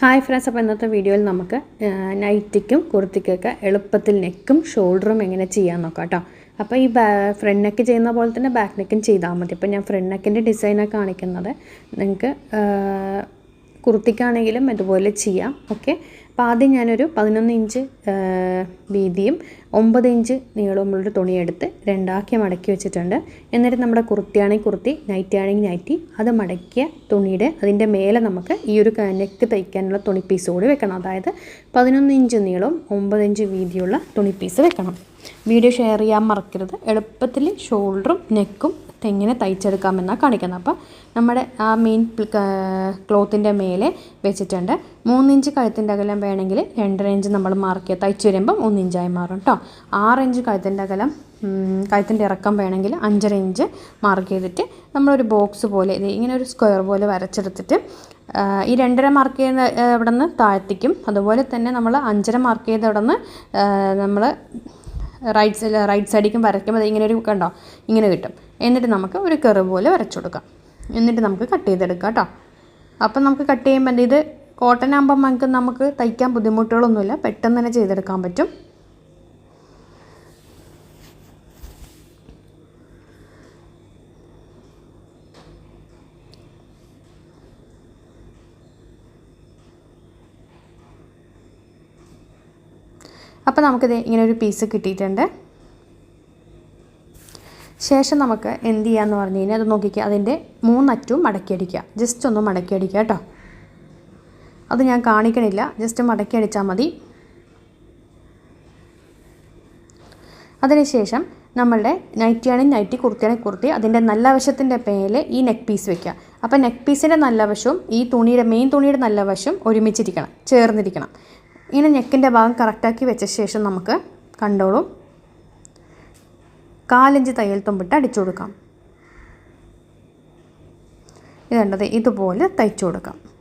Hi friends അപ്പോൾ ഇന്നത്തെ വീഡിയോയിൽ നമുക്ക് നൈറ്റിക്കും കുർത്തിക്കൊക്കെ എളുപ്പത്തിൽ നെക്കും ഷോൾഡറും എങ്ങനെ ചെയ്യാൻ നോക്കാം കേട്ടോ അപ്പോൾ ഈ ഫ്രണ്ട് നെക്ക് ചെയ്യുന്ന പോലെ തന്നെ ബാക്ക് നെക്കും ചെയ്താൽ മതി. അപ്പോൾ ഞാൻ ഫ്രണ്ട് നെക്കിന്റെ ഡിസൈനാണ് കാണിക്കുന്നത്. നിങ്ങൾക്ക് കുർത്തിക്കാണെങ്കിലും ഇതുപോലെ ചെയ്യാം. ഓക്കെ? അപ്പോൾ ആദ്യം ഞാനൊരു പതിനൊന്ന് ഇഞ്ച് വീതിയും ഒമ്പത് ഇഞ്ച് നീളമുള്ളൊരു തുണിയെടുത്ത് രണ്ടാക്കി മടക്കി വെച്ചിട്ടുണ്ട്. എന്നിട്ട് നമ്മുടെ കുർത്തിയാണെങ്കിൽ കുർത്തി നൈറ്റി ആണെങ്കിൽ നൈറ്റി അത് മടക്കിയ തുണിയുടെ അതിന്റെ മേലെ നമുക്ക് ഈ ഒരു നെക്ക് തയ്ക്കാനുള്ള തുണി പീസ് കൂടി വെക്കണം. അതായത് പതിനൊന്ന് ഇഞ്ച് നീളവും ഒമ്പത് ഇഞ്ച് വീതിയുള്ള തുണി പീസ് വെക്കണം. വീഡിയോ ഷെയർ ചെയ്യാൻ മറക്കരുത്. എളുപ്പത്തിൽ ഷോൾഡറും നെക്കും എങ്ങനെ തയ്ച്ചെടുക്കാമെന്നാണ് കാണിക്കുന്നത്. അപ്പോൾ നമ്മുടെ ആ മെയിൻ ക്ലോത്തിന്റെ മേലെ വെച്ചിട്ടുണ്ട്. മൂന്നിഞ്ച് കഴുത്തിന്റെ അകലം വേണമെങ്കിൽ രണ്ടര ഇഞ്ച് നമ്മൾ മാർക്ക് ചെയ്യുക തയ്ച്ച് വരുമ്പം ഒന്നിഞ്ചായി മാറും കേട്ടോ ആറ് ഇഞ്ച് കഴുത്തിന്റെ അകലം കഴുത്തിന്റെ ഇറക്കം വേണമെങ്കിൽ അഞ്ചര ഇഞ്ച് മാർക്ക് ചെയ്തിട്ട് നമ്മളൊരു ബോക്സ് പോലെ ഇങ്ങനെ ഒരു സ്ക്വയർ പോലെ വരച്ചെടുത്തിട്ട് ഈ രണ്ടര മാർക്ക് ചെയ്യുന്ന ഇവിടെ നിന്ന് താഴ്ത്തിക്കും. അതുപോലെ തന്നെ നമ്മൾ അഞ്ചര മാർക്ക് ചെയ്ത ഇവിടെ നിന്ന് നമ്മൾ റൈറ്റ് സൈഡ് റൈറ്റ് സൈഡിലേക്കും വരയ്ക്കുമ്പോൾ ഇങ്ങനെ ഒരു കണ്ടോ ഇങ്ങനെ കിട്ടും. എന്നിട്ട് നമുക്ക് ഒരു കെറ് പോലെ വരച്ചു കൊടുക്കാം. എന്നിട്ട് നമുക്ക് കട്ട് ചെയ്തെടുക്കാം കേട്ടോ. അപ്പം നമുക്ക് കട്ട് ചെയ്യുമ്പോൾ ഇത് കോട്ടൺ ആകുമ്പോൾ നമുക്ക് നമുക്ക് തയ്ക്കാൻ ബുദ്ധിമുട്ടുകളൊന്നുമില്ല. പെട്ടെന്ന് തന്നെ ചെയ്തെടുക്കാൻ പറ്റും. അപ്പോൾ നമുക്കിത് ഇങ്ങനെ ഒരു പീസ് കിട്ടിയിട്ടുണ്ട്. ശേഷം നമുക്ക് എന്ത് ചെയ്യാന്ന് പറഞ്ഞു കഴിഞ്ഞാൽ അത് നോക്കിക്കുക അതിന്റെ മൂന്നറ്റവും മടക്കിയടിക്കുക. ജസ്റ്റ് ഒന്ന് മടക്കിയടിക്കുക കേട്ടോ. അത് ഞാൻ കാണിക്കണില്ല. ജസ്റ്റ് മടക്കിയടിച്ചാൽ മതി. അതിനുശേഷം നമ്മളുടെ നൈറ്റിയാണെങ്കിൽ നൈറ്റി കുർത്തിയാണെങ്കിൽ കുർത്തി അതിന്റെ നല്ല വശത്തിന്റെ പേരിൽ ഈ നെക്ക് പീസ് വെക്കുക. അപ്പോൾ നെക്ക് പീസിന്റെ നല്ല വശവും ഈ തുണിയുടെ മെയിൻ തുണിയുടെ നല്ല വശവും ഒരുമിച്ചിരിക്കണം ചേർന്നിരിക്കണം. ഇങ്ങനെ നെക്കിന്റെ ഭാഗം കറക്റ്റാക്കി വെച്ച ശേഷം നമുക്ക് കണ്ടോളും. കാലഞ്ച് തയ്യൽ തുമ്പിട്ട് അടിച്ചു കൊടുക്കാം. ഇതുണ്ടത് ഇതുപോലെ തയ്ച്ചു കൊടുക്കാം.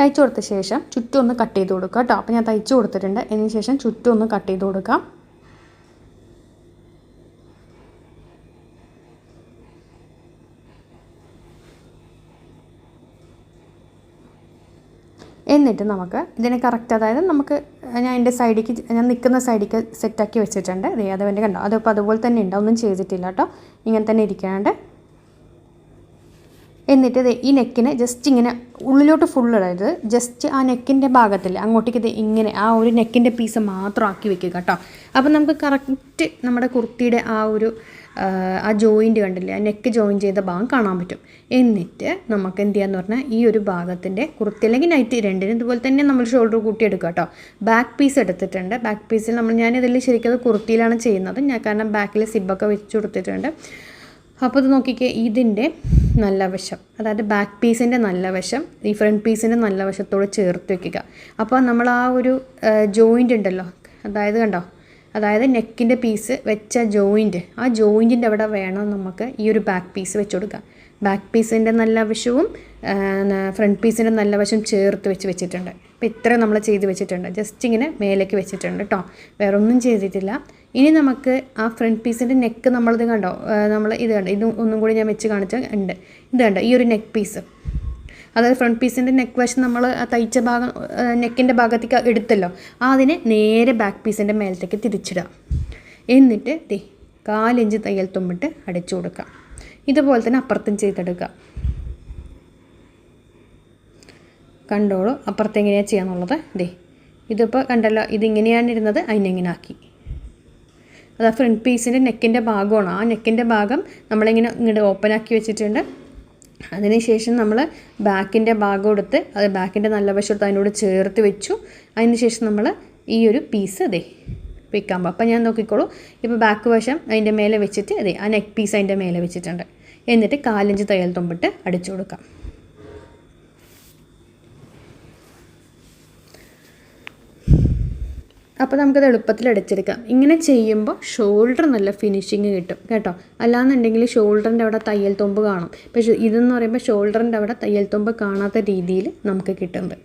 തയ്ച്ചു കൊടുത്ത ശേഷം ചുറ്റും ഒന്ന് കട്ട് ചെയ്ത് കൊടുക്കുക കേട്ടോ അപ്പോൾ ഞാൻ തയ്ച്ചു കൊടുത്തിട്ടുണ്ട്. അതിന് ശേഷം ചുറ്റും ഒന്ന് കട്ട് ചെയ്ത് കൊടുക്കാം. എന്നിട്ട് നമുക്ക് ഇതിനെ കറക്റ്റ് അതായത് നമുക്ക് ഞാൻ എന്റെ സൈഡിലേക്ക് ഞാൻ നിൽക്കുന്ന സൈഡിലേക്ക് സെറ്റാക്കി വെച്ചിട്ടുണ്ട്. അതേ അത് വേണ്ടി കണ്ടോ? അതിപ്പോൾ അതുപോലെ തന്നെ ഉണ്ട്. ഒന്നും ചെയ്തിട്ടില്ല കേട്ടോ ഇങ്ങനെ തന്നെ ഇരിക്കാണ്ട് എന്നിട്ട് ഈ നെക്കിനെ ജസ്റ്റ് ഇങ്ങനെ ഉള്ളിലോട്ട് ഫുൾ അതായത് ജസ്റ്റ് ആ നെക്കിന്റെ ഭാഗത്തിൽ അങ്ങോട്ടേക്ക് ഇത് ഇങ്ങനെ ആ ഒരു നെക്കിന്റെ പീസ് മാത്രം ആക്കി വെക്കുക കേട്ടോ. അപ്പം നമുക്ക് കറക്റ്റ് നമ്മുടെ കുർത്തിയുടെ ആ ഒരു ആ ജോയിന്റ് കണ്ടില്ലേ ആ നെക്ക് ജോയിൻ ചെയ്ത ഭാഗം കാണാൻ പറ്റും. എന്നിട്ട് നമുക്ക് എന്ത് ചെയ്യാന്ന് പറഞ്ഞാൽ ഈ ഒരു ഭാഗത്തിന്റെ കുർത്തി അല്ലെങ്കിൽ നൈറ്റ് രണ്ടിനും ഇതുപോലെ തന്നെ നമ്മൾ ഷോൾഡർ കൂട്ടി എടുക്കുക കേട്ടോ. ബാക്ക് പീസ് എടുത്തിട്ടുണ്ട്. ബാക്ക് പീസിൽ നമ്മൾ ഞാൻ ഞാനിതിൽ ശരിക്കും അത് കുർത്തിയിലാണ് ചെയ്യുന്നത്. ഞാൻ കാരണം ബാക്കിൽ സിബൊക്കെ വെച്ച് കൊടുത്തിട്ടുണ്ട്. അപ്പോൾ ഇത് നോക്കിക്കേ ഇതിന്റെ നല്ല വശം. അതായത് ബാക്ക് പീസിന്റെ നല്ല വശം ഈ ഫ്രണ്ട് പീസിന്റെ നല്ല വശത്തോട് ചേർത്ത് വെക്കുക. അപ്പോൾ നമ്മൾ ആ ഒരു ജോയിന്റ് ഉണ്ടല്ലോ അതായത് കണ്ടോ അതായത് നെക്കിന്റെ പീസ് വെച്ച ജോയിന്റ് ആ ജോയിന്റിന്റെ അവിടെ വേണം നമുക്ക് ഈ ഒരു ബാക്ക് പീസ് വെച്ച് കൊടുക്കുക ബാക്ക് പീസിന്റെ നല്ല വശവും ഫ്രണ്ട് പീസിന്റെ നല്ല വശം ചേർത്ത് വെച്ച് വെച്ചിട്ടുണ്ട്. അപ്പോൾ ഇത്ര നമ്മൾ ചെയ്ത് വെച്ചിട്ടുണ്ട്. ജസ്റ്റ് ഇങ്ങനെ മേലേക്ക് വെച്ചിട്ടുണ്ട് കേട്ടോ വേറൊന്നും ചെയ്തിട്ടില്ല. ഇനി നമുക്ക് ആ ഫ്രണ്ട് പീസിന്റെ നെക്ക് നമ്മളിത് കണ്ടോ? നമ്മൾ ഇത് കണ്ടോ? ഇത് ഒന്നും കൂടി ഞാൻ വെച്ച് കാണിച്ച ഉണ്ട്. ഇത് കണ്ടോ? ഈ ഒരു നെക്ക് പീസ് അതായത് ഫ്രണ്ട് പീസിന്റെ നെക്ക് വശം നമ്മൾ തയ്ച്ച ഭാഗം നെക്കിന്റെ ഭാഗത്തേക്ക് എടുത്തല്ലോ. ആ അതിനെ നേരെ ബാക്ക് പീസിന്റെ മേലത്തേക്ക് തിരിച്ചിടുക. എന്നിട്ട് ദേ കാലിഞ്ച് തയ്യൽ തുമ്പിട്ട് അടച്ചു കൊടുക്കുക. ഇതുപോലെ തന്നെ അപ്പുറത്തും ചെയ്തെടുക്കുക. കണ്ടോളൂ അപ്പുറത്ത് എങ്ങനെയാണ് ചെയ്യാന്നുള്ളത്. ദേ ഇതിപ്പോൾ കണ്ടല്ലോ ഇതിങ്ങനെയാണ് ഇരുന്നത് അതിനെങ്ങനെ ആക്കി. അത് ആ ഫ്രണ്ട് പീസിന്റെ നെക്കിന്റെ ഭാഗമാണ്. ആ നെക്കിന്റെ ഭാഗം നമ്മളിങ്ങനെ ഇങ്ങോട്ട് ഓപ്പൺ ആക്കി വെച്ചിട്ടുണ്ട്. അതിനുശേഷം നമ്മൾ ബാക്കിന്റെ ഭാഗം എടുത്ത് അത് ബാക്കിന്റെ നല്ല വശം എടുത്ത് അതിനോട് ചേർത്ത് വെച്ചു. അതിനുശേഷം നമ്മൾ ഈ ഒരു പീസ് അതെ വെക്കാൻ അപ്പോൾ ഞാൻ നോക്കിക്കോളൂ. ഇപ്പോൾ ബാക്ക് വശം അതിന്റെ മേലെ വെച്ചിട്ട് അതെ ആ നെക്ക് പീസ് അതിന്റെ മേലെ വെച്ചിട്ടുണ്ട്. എന്നിട്ട് കാലഞ്ച് തയ്യൽ തുമ്പിട്ട് അടിച്ചു കൊടുക്കാം. അപ്പോൾ നമുക്കത് എളുപ്പത്തിൽ അടിച്ചെടുക്കാം. ഇങ്ങനെ ചെയ്യുമ്പോൾ ഷോൾഡർ നല്ല ഫിനിഷിങ് കിട്ടും കേട്ടോ? അല്ലാന്നുണ്ടെങ്കിൽ ഷോൾഡറിന്റെ അവിടെ തയ്യൽ തുമ്പ് കാണും. പക്ഷേ ഇതെന്ന് പറയുമ്പോൾ ഷോൾഡറിന്റെ അവിടെ തയ്യൽ തുമ്പ് കാണാത്ത രീതിയിൽ നമുക്ക് കിട്ടുന്നത്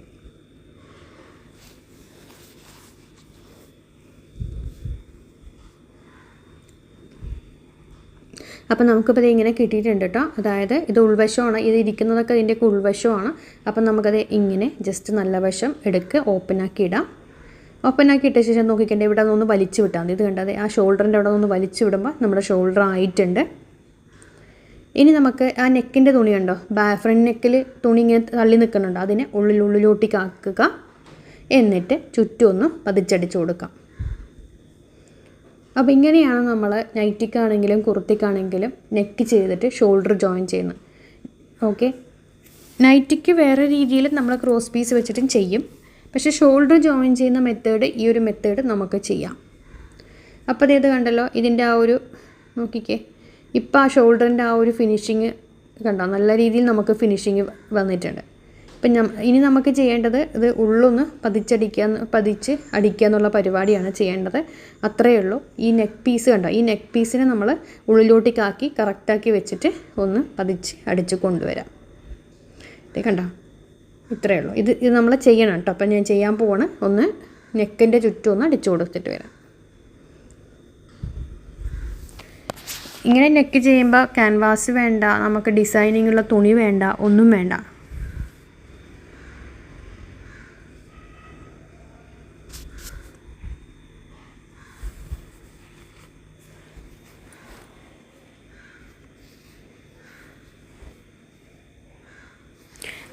അപ്പം നമുക്കിപ്പോൾ ഇത് ഇങ്ങനെ കിട്ടിയിട്ടുണ്ട് കേട്ടോ. അതായത് ഇത് ഉൾവശമാണ് ഇത് ഇരിക്കുന്നതൊക്കെ ഇതിന്റെയൊക്കെ ഉൾവശമാണ്. അപ്പം നമുക്കത് ഇങ്ങനെ ജസ്റ്റ് നല്ല വശം എടുക്ക് ഓപ്പൺ ആക്കി ഇടാം. ഓപ്പൺ ആക്കി ഇട്ട ശേഷം നോക്കിക്കണ്ടേ ഇവിടെ ഒന്ന് വലിച്ചു വിട്ടാൽ മതി. ഇത് കണ്ടത് ആ ഷോൾഡറിന്റെ അവിടെ ഒന്ന് വലിച്ചു വിടുമ്പോൾ നമ്മുടെ ഷോൾഡർ ആയിട്ടുണ്ട്. ഇനി നമുക്ക് ആ നെക്കിന്റെ തുണി ഉണ്ടോ ബാ ഫ്രണ്ട് നെക്കിൽ തുണി ഇങ്ങനെ തള്ളി നിൽക്കുന്നുണ്ടോ. അതിനെ ഉള്ളിലുള്ളിലോട്ടേക്ക് കാക്കുക. എന്നിട്ട് ചുറ്റും ഒന്ന് പതിച്ചടിച്ച് കൊടുക്കാം. അപ്പോൾ ഇങ്ങനെയാണ് നമ്മൾ നൈറ്റിക്കാണെങ്കിലും കുർത്തിക്കാണെങ്കിലും നെക്ക് ചെയ്തിട്ട് ഷോൾഡർ ജോയിൻ ചെയ്യുന്നത്. ഓക്കെ നൈറ്റിക്ക് വേറെ രീതിയിൽ നമ്മൾ ക്രോസ് പീസ് വെച്ചിട്ടും ചെയ്യും. പക്ഷേ ഷോൾഡർ ജോയിൻ ചെയ്യുന്ന മെത്തേഡ് ഈ ഒരു മെത്തേഡ് നമുക്ക് ചെയ്യാം. അപ്പോൾ അതേത് കണ്ടല്ലോ ഇതിന്റെ ആ ഒരു നോക്കിക്കേ ഇപ്പോൾ ആ ഷോൾഡറിന്റെ ആ ഒരു ഫിനിഷിങ് കണ്ടോ നല്ല രീതിയിൽ നമുക്ക് ഫിനിഷിങ് വന്നിട്ടുണ്ട്. ഇപ്പം ഇനി നമുക്ക് ചെയ്യേണ്ടത് ഇത് ഉള്ളൊന്ന് പതിച്ചടിക്കുക പതിച്ച് അടിക്കുക എന്നുള്ള പരിപാടിയാണ് ചെയ്യേണ്ടത്. അത്രയേ ഉള്ളൂ. ഈ നെക്ക് പീസ് കണ്ടോ ഈ നെക്ക് പീസിനെ നമ്മൾ ഉള്ളിലോട്ടേക്കാക്കി കറക്റ്റാക്കി വെച്ചിട്ട് ഒന്ന് പതിച്ച് അടിച്ച് കൊണ്ടുവരാം. ഇത് കണ്ടോ? ഇത്രയേ ഉള്ളൂ. ഇത് ഇത് നമ്മൾ ചെയ്യണം കേട്ടോ അപ്പം ഞാൻ ചെയ്യാൻ പോവാണ്. ഒന്ന് നെക്കിന്റെ ചുറ്റും ഒന്ന് അടിച്ചു കൊടുത്തിട്ട് വരാം. ഇങ്ങനെ നെക്ക് ചെയ്യുമ്പോൾ ക്യാൻവാസ് വേണ്ട നമുക്ക് ഡിസൈനിങ്ങുള്ള തുണി വേണ്ട ഒന്നും വേണ്ട.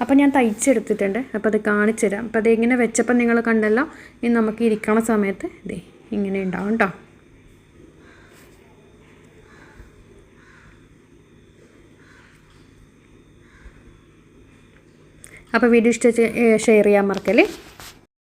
അപ്പോൾ ഞാൻ തയ്ച്ചെടുത്തിട്ടുണ്ട്. അപ്പോൾ അത് കാണിച്ചു തരാം അപ്പോൾ അത് ഇങ്ങനെ വെച്ചപ്പോൾ നിങ്ങൾ കണ്ടല്ലോ? ഇനി നമുക്ക് ഇരിക്കണ സമയത്ത് ഇതേ ഇങ്ങനെ ഉണ്ടാവും കേട്ടോ അപ്പോൾ വീഡിയോ ഇഷ്ടം ഷെയർ ചെയ്യാൻ മറക്കല്ലേ?